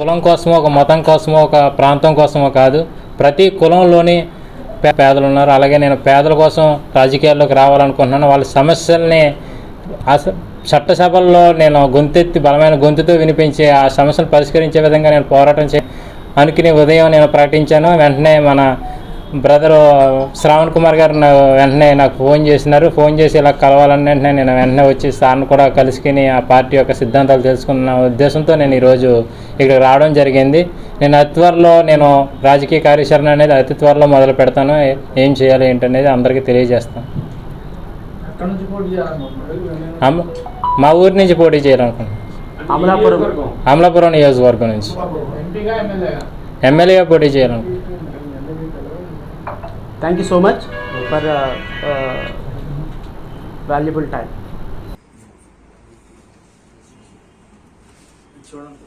కులం కోసమో ఒక మతం కోసమో ఒక ప్రాంతం కోసమో కాదు. ప్రతి కులంలోని పే- పేదలు ఉన్నారు. అలాగే నేను పేదల కోసం రాజకీయాల్లోకి రావాలనుకుంటున్నాను. వాళ్ళ సమస్యల్ని చట్టసభల్లో నేను గొంతెత్తి బలమైన గొంతుతో వినిపించి ఆ సమస్యలు పరిష్కరించే విధంగా నేను పోరాటం చే అనుకుని ఉదయం నేను ప్రకటించాను. వెంటనే మన బ్రదరు శ్రావణ్ కుమార్ గారు నా వెంటనే నాకు ఫోన్ చేసినారు. ఫోన్ చేసి ఇలా కలవాలని వెంటనే నేను వెంటనే వచ్చి సార్ని కూడా కలుసుకుని ఆ పార్టీ యొక్క సిద్ధాంతాలు తెలుసుకున్న ఉద్దేశంతో నేను ఈరోజు ఇక్కడికి రావడం జరిగింది. నేను అతి త్వరలో నేను రాజకీయ కార్యాచరణ అనేది అతి త్వరలో మొదలు పెడతాను. ఏం చేయాలి ఏంటనేది అందరికీ తెలియజేస్తాను. మా ఊరి నుంచి పోటీ చేయాలనుకుంటున్నాను. అమలాపురం. అమలాపురం నియోజకవర్గం నుంచి. ఎమ్మెల్యేగా? పోటీ చేయాలనుకుంటున్నాను. Thank you so much for valuable time చూడండి.